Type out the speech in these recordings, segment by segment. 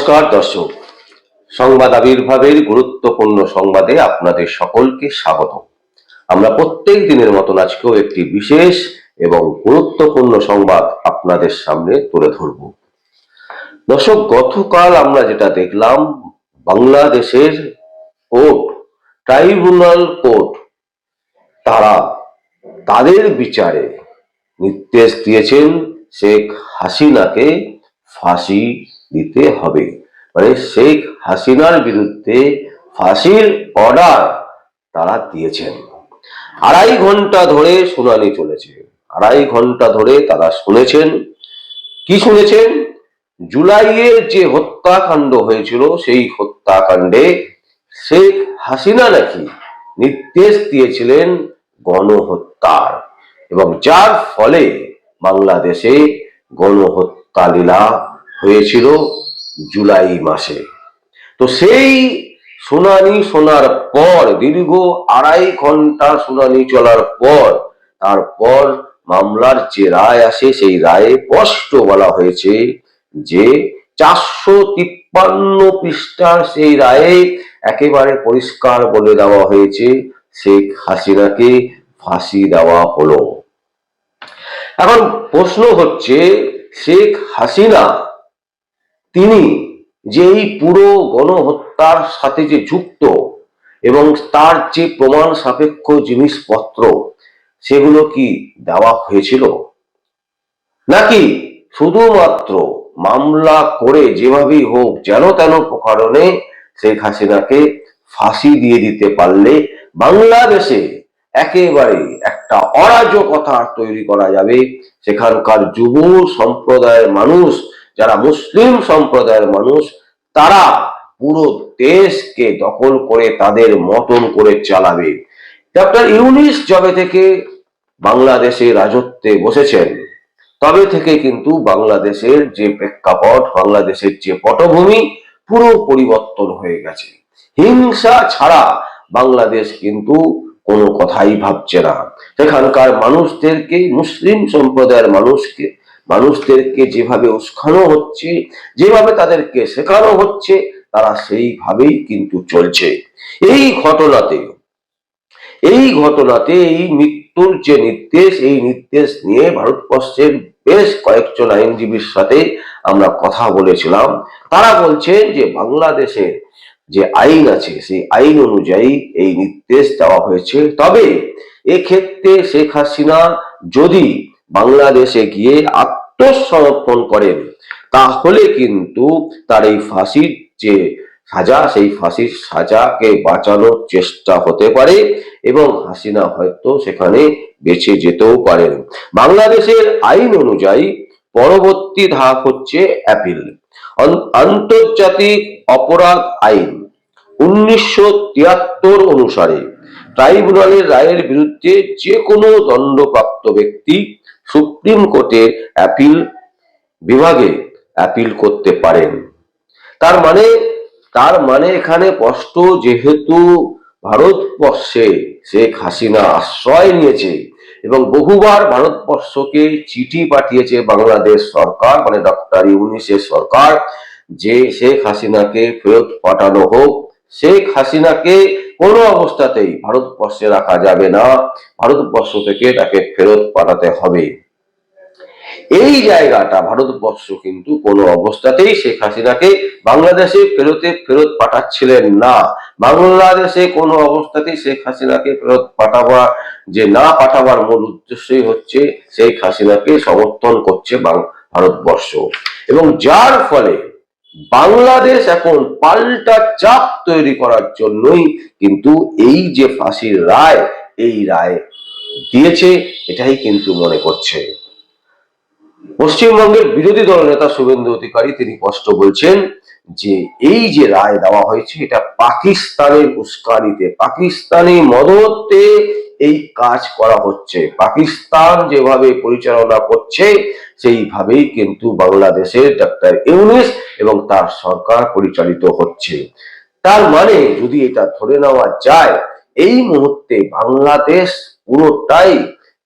নমস্কার, দর্শক। সংবাদ আবির্ভাবের গুরুত্বপূর্ণ সংবাদে আপনাদের সকলকে স্বাগত। আমরা প্রত্যেক দিনের মতন আজকেও একটি বিশেষ এবং গুরুত্বপূর্ণ সংবাদ আপনাদের সামনে তুলে ধরব। দর্শক, গতকাল আমরা যেটা দেখলাম, বাংলাদেশের কোর্ট, ট্রাইব্যুনাল কোর্ট, তারা তাদের বিচারে নির্দেশ দিয়েছেন শেখ হাসিনাকে ফাঁসি দিতে হবে। মানে শেখ হাসিনার বিরুদ্ধে ফাঁসির অর্ডার তারা দিয়েছেন। আড়াই ঘণ্টা ধরে শুনানি চলেছে। আড়াই ঘণ্টা ধরে তারা শুনেছেন। কি শুনেছেন? জুলাইয়ে যে হত্যাকাণ্ড হয়েছিল, সেই হত্যাকাণ্ডে শেখ হাসিনা নাকি নির্দেশ দিয়েছিলেন গণহত্যার। এবং যার ফলে বাংলাদেশে গণহত্যা লীলা হয়েছিল জুলাই মাসে। তো সেই শুনানি শোনার পর, দীর্ঘ আড়াই ঘণ্টা শুনানি চলার পর, তারপর মামলার যে রায় আসে, সেই রায়ে স্পষ্ট বলা হয়েছে যে চারশো তিপ্পান্ন পৃষ্ঠার সেই রায়ে একেবারে পরিষ্কার বলে দেওয়া হয়েছে, শেখ হাসিনাকে ফাঁসি দেওয়া হলো। এখন প্রশ্ন হচ্ছে, শেখ হাসিনা তিনি যে এই পুরো গণহত্যার সাথে যে যুক্ত এবং তার যে প্রমাণ সাপেক্ষ জিনিসপত্র, সেগুলো কি দেওয়া হয়েছিল? নাকি শুধুমাত্র মামলা করে যেভাবেই হোক যেন তেন প্রকারণে শেখ হাসিনাকে ফাঁসি দিয়ে দিতে পারলে বাংলাদেশে একেবারে একটা অরাজকতা তৈরি করা যাবে। সেখানকার যুব সম্প্রদায়ের মানুষ যারা মুসলিম সম্প্রদায়ের মানুষ, তারা পুরো দেশকে দখল করে তাদের মতন করে চালাবে। ডক্টর ইউনিস যবে থেকে বাংলাদেশে রাজত্বে বসেছেন, তবে থেকে কিন্তু বাংলাদেশের যে প্রেক্ষাপট, বাংলাদেশের যে পটভূমি পুরো পরিবর্তন হয়ে গেছে। হিংসা ছাড়া বাংলাদেশ কিন্তু কোনো কথাই ভাবছে না। সেখানকার মানুষদেরকে মুসলিম সম্প্রদায়ের মানুষকে মানুষদেরকে যেভাবে উস্কানো হচ্ছে, যেভাবে তাদেরকে শেখানো হচ্ছে, তারা সেইভাবেই কিন্তু চলছে। এই ঘটনাতে এই ঘটনাতে এই মৃত্যুর যে নির্দেশ, এই নির্দেশ নিয়ে ভারতবর্ষের বেশ কয়েকজন আইনজীবীর সাথে আমরা কথা বলেছিলাম। তারা বলছেন যে বাংলাদেশের যে আইন আছে, সেই আইন অনুযায়ী এই নির্দেশ দেওয়া হয়েছে। তবে এক্ষেত্রে শেখ হাসিনা যদি বাংলাদেশে গিয়ে আত্মসমর্পণ করেন। তাহলে কিন্তু তার এই ফাঁসির যে সাজা, সেই ফাঁসির সাজাকে বাঁচানোর চেষ্টা হতে পারে এবং হাসিনা হয়তো সেখানে বেঁচে যেতেও পারেন। বাংলাদেশের আইন অনুযায়ী পরবর্তী ধাপ হচ্ছে অ্যাপিল আন্তর্জাতিক অপরাধ আইন। উনিশশো তিয়াত্তর অনুসারে ট্রাইব্যুনালের রায়ের বিরুদ্ধে যে কোনো দণ্ডপ্রাপ্ত ব্যক্তি সুপ্রিম কোর্টের অ্যাপিল বিভাগে অ্যাপিল করতে পারেন। তার মানে তার মানে এখানে স্পষ্ট যেহেতু ভারতবর্ষে শেখ হাসিনা আশ্রয় নিয়েছে এবং বহুবার ভারতবর্ষকে চিঠি পাঠিয়েছে বাংলাদেশ সরকার মানে ডক্টর ইউনিসের সরকার, যে শেখ হাসিনাকে ফেরত পাঠানো হোক। শেখ হাসিনাকে কোনো অবস্থাতেই ভারতবর্ষে রাখা যাবে না। ভারতবর্ষ থেকে তাকে ফেরত পাঠাতে হবে। এই জায়গাটা ভারতবর্ষ কিন্তু কোনো অবস্থাতেই শেখ হাসিনাকে বাংলাদেশে ফেরতে, ফেরত পাঠাচ্ছিলেন না। বাংলাদেশে কোনো অবস্থাতেই শেখ হাসিনাকে ফেরত পাঠাবার যে না পাঠাবার মূল উদ্দেশ্যই হচ্ছে শেখ হাসিনাকে সমর্থন করছে ভারতবর্ষ। এবং যার ফলে বাংলাদেশ এখন পাল্টা চাপ তৈরি করার জন্যই কিন্তু এই যে ফাঁসির রায়, এই রায় দিয়েছে, এটাই কিন্তু মনে করছে। পশ্চিমবঙ্গের বিরোধী দল নেতা শুভেন্দু অধিকারী, তিনি স্পষ্ট বলছেন যে এই যে রায় দেওয়া হয়েছে, এটা পাকিস্তানের উস্কানিতে, পাকিস্তানি মদতে এই কাজ করা হচ্ছে। পাকিস্তান যেভাবে পরিচালনা করছে সেইভাবেই কিন্তু বাংলাদেশের ডাক্তার ইউনিস এবং তার সরকার পরিচালিত হচ্ছে। তার মানে যদি এটা ধরে নেওয়া যায়, এই মুহূর্তে বাংলাদেশ পুরোটাই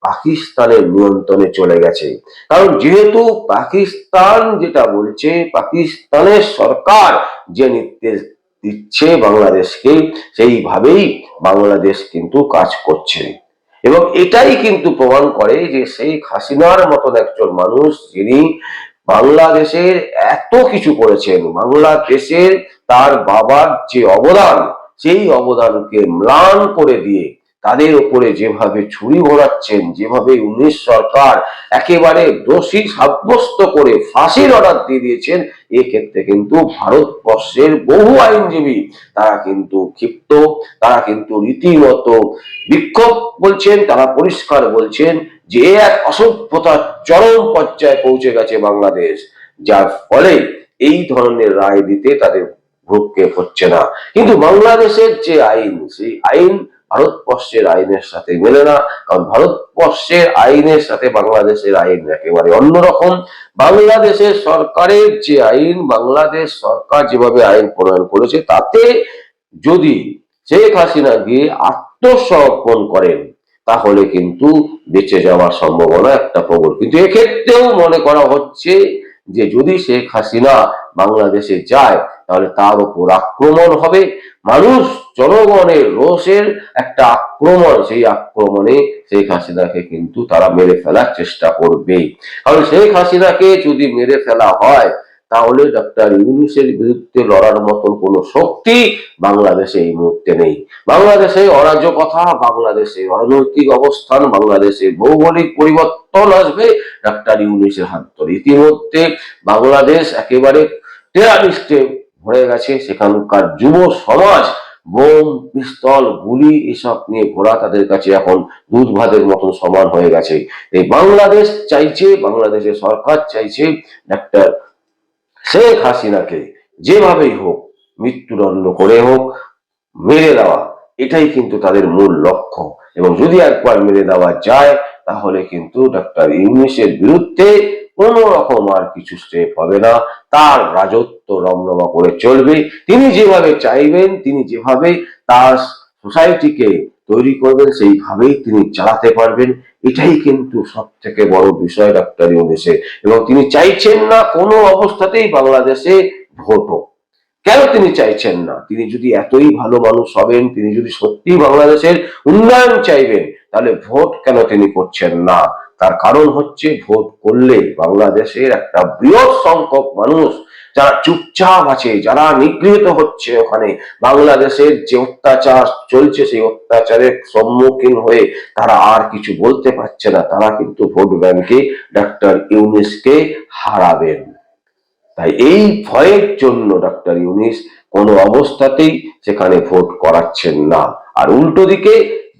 পাকিস্তানের নিয়ন্ত্রণে চলে গেছে। কারণ যেহেতু পাকিস্তান যেটা বলছে, পাকিস্তানের সরকার যে নির্দেশ দিচ্ছে বাংলাদেশকে, সেইভাবেই বাংলাদেশ কিন্তু কাজ করছে। এবং এটাই কিন্তু প্রমাণ করে যে সেই হাসিনার মতন একজন মানুষ যিনি বাংলাদেশের এত কিছু করেছেন, বাংলাদেশের তার বাবার যে অবদান, সেই অবদানকে ম্লান করে দিয়ে তাদের উপরে যেভাবে ছুরি ঘোরাচ্ছেন, যেভাবে উনিশ সরকার একেবারে দোষী সাব্যস্ত করে ফাঁসির অর্ডার দিয়ে দিয়েছেন এক্ষেত্রে কিন্তু ভারতবর্ষের বহু আইনজীবী তারা কিন্তু ক্ষিপ্ত, তারা কিন্তু রীতিমতো বিক্ষোভ বলছেন, তারা পরিষ্কার বলছেন যে এক অসভ্যতার চরম পর্যায়ে পৌঁছে গেছে বাংলাদেশ, যার ফলে এই ধরনের রায় দিতে তাদের ভ্রুক্ষেপ হচ্ছে না। কিন্তু বাংলাদেশের যে আইন, সেই আইন ভারতবর্ষের আইনের সাথে মেলে না, কারণ ভারতবর্ষের আইনের সাথে বাংলাদেশের আইন একেবারে অন্যরকম। বাংলাদেশের সরকারের যে আইন, বাংলাদেশ সরকার যেভাবে আইন প্রণয়ন করেছে, তাতে যদি শেখ হাসিনা গিয়ে আত্মসমর্পণ করেন, তাহলে কিন্তু বেঁচে যাওয়ার সম্ভাবনা একটা প্রবল। কিন্তু এক্ষেত্রেও মনে করা হচ্ছে যে যদি শেখ হাসিনা বাংলাদেশে যায়, তাহলে তার উপর আক্রমণ হবে। মানুষ জনগণের রোষের একটা আক্রমণ, সেই আক্রমণে শেখ হাসিনাকে কিন্তু তারা মেরে ফেলার চেষ্টা করবে। কারণ শেখ হাসিনাকে যদি মেরে ফেলা হয়, তাহলে ডক্টর ইউনুসের বিরুদ্ধে লড়ার মতন কোনো শক্তি বাংলাদেশে এই মুহূর্তে নেই। বাংলাদেশে অরাজকতা, বাংলাদেশে রাজনৈতিক অবস্থান, বাংলাদেশে ভৌগোলিক পরিবর্তন আসবে ডক্টর ইউনুসের হাত ধরে। ইতিমধ্যে বাংলাদেশ একেবারে টেরারিস্টে ভরে গেছে সেখানকার যুব সমাজ। বোম, পিস্তল, গুলি, এসব নিয়ে ঘোরা তাদের কাছে এখন দুধ ভাতের মতন সমান হয়ে গেছে। এই বাংলাদেশ চাইছে, বাংলাদেশের সরকার চাইছে ডাক্তার শেখ হাসিনাকে যেভাবেই হোক মৃত্যুদণ্ড করে হোক, মেরে দেওয়া, এটাই কিন্তু তাদের মূল লক্ষ্য। এবং যদি একবার মেরে দেওয়া যায়, তাহলে কিন্তু ডাক্তার ইউনিসের বিরুদ্ধে কোনো রকম আর কিছু স্টেপ হবে না। তার রাজত্ব রমরমা করে চলবে। তিনি যেভাবে চাইবেন, তিনি যেভাবে তার সোসাইটিকে তৈরি করবেন, সেইভাবেই তিনি চালাতে পারবেন। এটাই কিন্তু সব থেকে বড় বিষয় ডাক্তার ইউনিসের। এবং তিনি চাইছেন না কোনো অবস্থাতেই বাংলাদেশে ভোট কেন তিনি চাইছেন না? তিনি যদি এতই ভালো মানুষ হবেন, তিনি যদি সত্যি বাংলাদেশের উন্নয়ন চাইবেন, তাহলে ভোট কেন তিনি করছেন না? তার কারণ হচ্ছে ভোট করলে বাংলাদেশের একটা বৃহৎ সংখ্যক মানুষ যারা চুপচাপ আছে, যারা নিগৃহীত হচ্ছে ওখানে, বাংলাদেশের যে অত্যাচার চলছে সেই অত্যাচারের সম্মুখীন হয়ে তারা আর কিছু বলতে পারছে না। তারা কিন্তু ভোট ব্যাংকে ডাক্তার ইউনিসকে হারাবেন। তাই এই ভয়ের জন্য ডাক্তার ইউনিস কোনো অবস্থাতেই সেখানে ভোট করাচ্ছেন না। আর উল্টো দিকে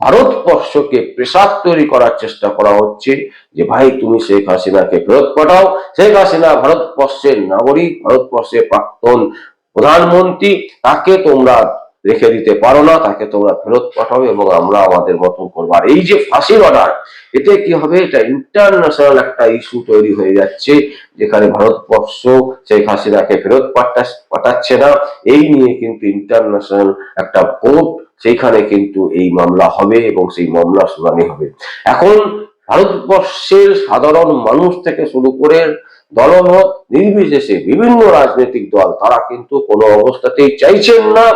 ভারতবর্ষকে প্রেসার তৈরি করার চেষ্টা করা হচ্ছে যে, ভাই, তুমি শেখ হাসিনাকে ফেরত পাঠাও। শেখ হাসিনা ভারতবর্ষের নাগরিক, ভারতবর্ষের প্রাক্তন প্রধানমন্ত্রী। তাকে তোমরা রেখে দিতে পারো না, তাকে তোমরা ফেরত পাঠাও এবং আমরা আমাদের মতন করব। আর এই যে ফাঁসির অর্ডার এতে কি হবে? এটা ইন্টারন্যাশনাল একটা ইস্যু তৈরি হয়ে যাচ্ছে, যেখানে ভারতবর্ষ শেখ হাসিনাকে ফেরত পাঠাচ্ছে না। এই নিয়ে কিন্তু ইন্টারন্যাশনাল একটা কোর্ট সেইখানে কিন্তু এই মামলা হবে এবং সেই মামলা শুনানি হবে। এখন ভারতবর্ষের সাধারণ মানুষ থেকে শুরু করে দলমত, নির্বিশেষে বিভিন্ন রাজনৈতিক দল, তারা কিন্তু কোনো অবস্থাতেই চাইছেন না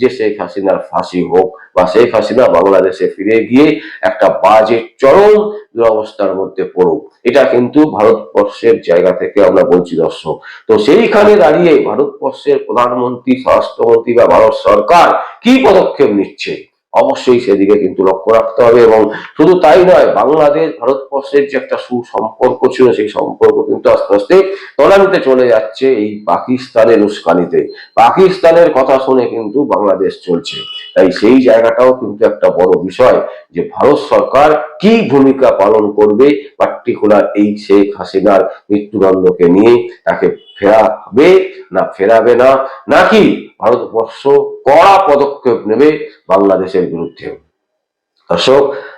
যে শেখ হাসিনার ফাঁসি হোক বা শেখ হাসিনা বাংলাদেশে ফিরে গিয়ে একটা বাজে চরম দুরবস্থার মধ্যে পড়ুক। এটা কিন্তু ভারতবর্ষের জায়গা থেকে আমরা বলছি দর্শক। তো সেইখানে দাঁড়িয়ে ভারতবর্ষের প্রধানমন্ত্রী, স্বরাষ্ট্রমন্ত্রী বা ভারত সরকার কি পদক্ষেপ নিচ্ছে? অবশ্যই সেদিকে কিন্তু লক্ষ্য রাখতে হবে এবং শুধু তাই নয়, বাংলাদেশ, ভারতবর্ষের যে একটা সুসম্পর্ক ছিল, সেই সম্পর্ক কিন্তু আস্তে আস্তে তলানিতে চলে যাচ্ছে এই পাকিস্তানের উস্কানিতে। পাকিস্তানের কথা শুনে কিন্তু বাংলাদেশ চলছে। তাই সেই জায়গাটাও কিন্তু একটা বড় বিষয় যে ভারত সরকার কি ভূমিকা পালন করবে পার্টিকুলার এই শেখ হাসিনার মৃত্যুদণ্ডকে নিয়ে, তাকে ফেরাবে না ফেরাবে না, নাকি ভারতবর্ষ কড়া পদক্ষেপ নেবে বাংলাদেশের বিরুদ্ধে দর্শক